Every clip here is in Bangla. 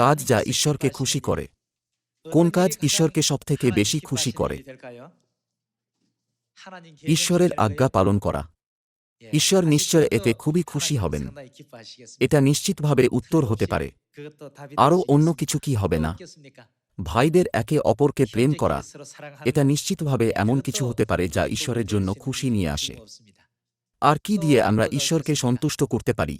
কাজ যা ঈশ্বরকে খুশি করে। কোন কাজ ঈশ্বরকে সবথেকে বেশি খুশি করে? ঈশ্বরের আজ্ঞা পালন করা। ঈশ্বর নিশ্চয় এতে খুবই খুশি হবেন। এটা নিশ্চিতভাবে উত্তর হতে পারে। আরও অন্য কিছু কি হবে না? ভাইদের একে অপরকে প্রেম করা, এটা নিশ্চিতভাবে এমন কিছু হতে পারে যা ঈশ্বরের জন্য খুশি নিয়ে আসে। আর কি দিয়ে আমরা ঈশ্বরকে সন্তুষ্ট করতে পারি?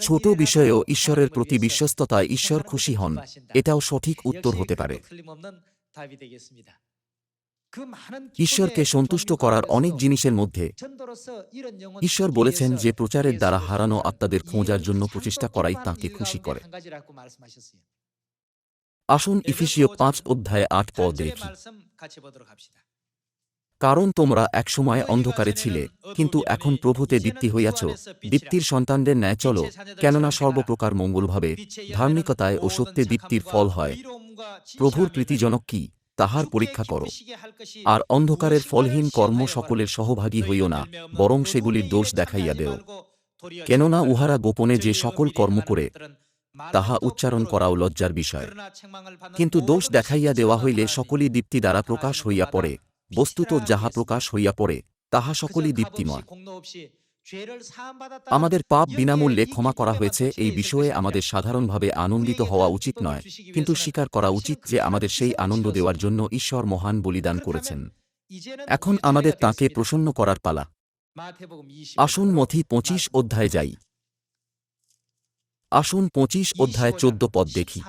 ছোট বিষয়েও ঈশ্বরের প্রতি বিশ্বস্ততায় ঈশ্বর খুশি হন। এটাও সঠিক উত্তর হতে পারে। ঈশ্বরকে সন্তুষ্ট করার অনেক জিনিসের মধ্যে ঈশ্বর বলেছেন যে প্রচারের দ্বারা হারানো আত্মাদের খোঁজার জন্য প্রচেষ্টা করাই তাঁকে খুশি করে। আসুন ইফিসীয় পাঁচ অধ্যায়ে আট পদ দেখি। কারণ তোমরা একসময় অন্ধকারে ছিলে, কিন্তু এখন প্রভুতে দীপ্তি হইয়াছ। দীপ্তির সন্তানদের ন্যায় চলো, কেননা সর্বপ্রকার মঙ্গলভাবে, ধার্মিকতায় ও সত্যে দীপ্তির ফল হয়। প্রভুর প্রীতিজনক কি, তাহার পরীক্ষা করো। আর অন্ধকারের ফলহীন কর্ম সকলের সহভাগী হইও না, বরং সেগুলির দোষ দেখাইয়া দেও। কেননা উহারা গোপনে যে সকল কর্ম করে, তাহা উচ্চারণ করাও লজ্জার বিষয়। কিন্তু দোষ দেখাইয়া দেওয়া হইলে সকলই দীপ্তি দ্বারা প্রকাশ হইয়া পড়ে। বস্তুত যাহা প্রকাশ হইয়া পড়ে তাহা সকলই দীপ্তিময় আমাদের পাপ বিনামূল্যে ক্ষমা করা হয়েছে এই বিষয়ে আমাদের সাধারণভাবে আনন্দিত হওয়া উচিত নয় কিন্তু স্বীকার করা উচিত যে আমাদের সেই আনন্দ দেওয়ার জন্য ঈশ্বর মহান বলিদান করেছেন। এখন আমাদের তাকে প্রসন্ন করার পালা। আসুন মথি পঁচিশ অধ্যায় যাই। আসুন পঁচিশ অধ্যায় চোদ্দ পদ দেখি।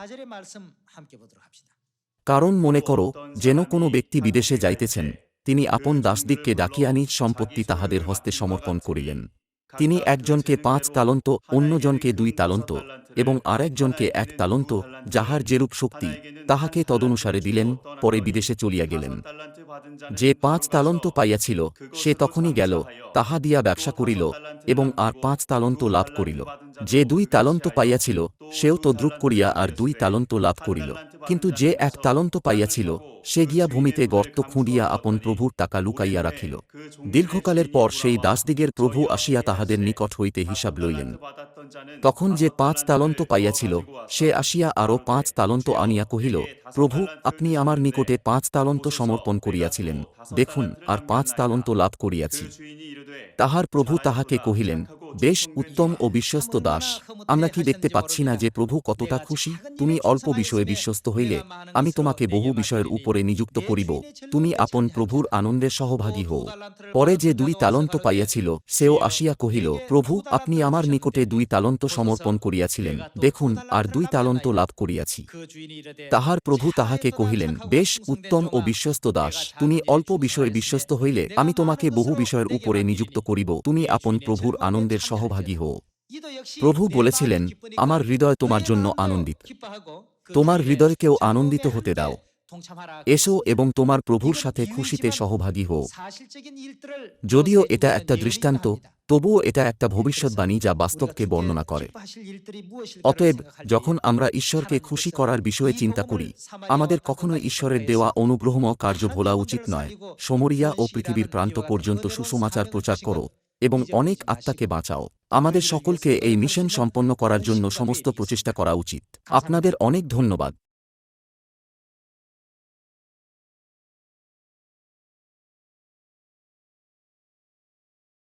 কারণ মনে করো, যেন কোনো ব্যক্তি বিদেশে যাইতেছেন, তিনি আপন দাসদিককে ডাকিয়া নিজ সম্পত্তি তাহাদের হস্তে সমর্পণ করিলেন। তিনি একজনকে পাঁচ তালন্ত, অন্যজনকে দুই তালন্ত এবং আর একজনকে এক তালন্ত, যাহার যেরূপ শক্তি, তাহাকে তদনুসারে দিলেন, পরে বিদেশে চলিয়া গেলেন। যে পাঁচ তালন্ত পাইয়াছিল, সে তখনই গেল, তাহা দিয়া ব্যবসা করিল এবং আর পাঁচ তালন্ত লাভ করিল। যে দুই তালন্ত পাইয়াছিল, সেও তদ্রুপ করিয়া আর দুই তালন্ত লাভ করিল। কিন্তু যে এক তালন্ত পাইয়াছিল, সে গিয়া ভূমিতে গর্ত খুঁড়িয়া আপন প্রভুর টাকা লুকাইয়া রাখিল। দীর্ঘকালের পর সেই দাসদিগের প্রভু আসিয়া তাহাদের নিকট হইতে হিসাব লইলেন। তখন যে পাঁচ তালন্ত পাইয়াছিল, সে আসিয়া আরও পাঁচ তালন্ত আনিয়া কহিল, প্রভু, আপনি আমার নিকটে পাঁচ তালন্ত সমর্পণ করিয়াছিলেন। দেখুন, আর পাঁচ তালন্ত লাভ করিয়াছি। তাহার প্রভু তাহাকে কহিলেন বেশ উত্তম ও বিশ্বস্ত দাস। আমরা কি দেখতে পাচ্ছি না যে প্রভু কতটা খুশি? তুমি অল্প বিষয়ে বিশ্বস্ত হইলে আমি তোমাকে বহু বিষয়ের উপরে নিযুক্ত করিব। তুমি আপন প্রভুর আনন্দের সহভাগী হও। পরে যে দুই তালন্ত পাইয়াছিল, সেও আসিয়া কহিল, প্রভু, আপনি আমার নিকটে দুই তালন্ত সমর্পণ করিয়াছিলেন। দেখুন, আর দুই তালন্ত লাভ করিয়াছি। তাহার প্রভু তাহাকে কহিলেন, বেশ উত্তম ও বিশ্বস্ত দাস। তুমি অল্প বিষয়ে বিশ্বস্ত হইলে আমি তোমাকে বহু বিষয়ের উপরে নিযুক্ত করিব। তুমি আপন প্রভুর আনন্দের সহভাগী হও। প্রভু বলেছিলেন, আমার হৃদয় তোমার জন্য আনন্দিত। তোমার হৃদয়কেও আনন্দিত হতে দাও। এসো এবং তোমার প্রভুর সাথে খুশিতে সহভাগী হও। যদিও এটা একটা দৃষ্টান্ত, তবুও এটা একটা ভবিষ্যৎবাণী যা বাস্তবকে বর্ণনা করে। অতএব, যখন আমরা ঈশ্বরকে খুশি করার বিষয়ে চিন্তা করি, আমাদের কখনো ঈশ্বরের দেওয়া অনুগ্রহময় কার্য ভোলা উচিত নয়। সমরিয়া ও পৃথিবীর প্রান্ত পর্যন্ত সুসমাচার প্রচার করো। এবং অনেক আত্মাকে বাঁচাও। আমাদের সকলকে এই মিশন সম্পন্ন করার জন্য সমস্ত প্রচেষ্টা করা উচিত। আপনাদের অনেক ধন্যবাদ।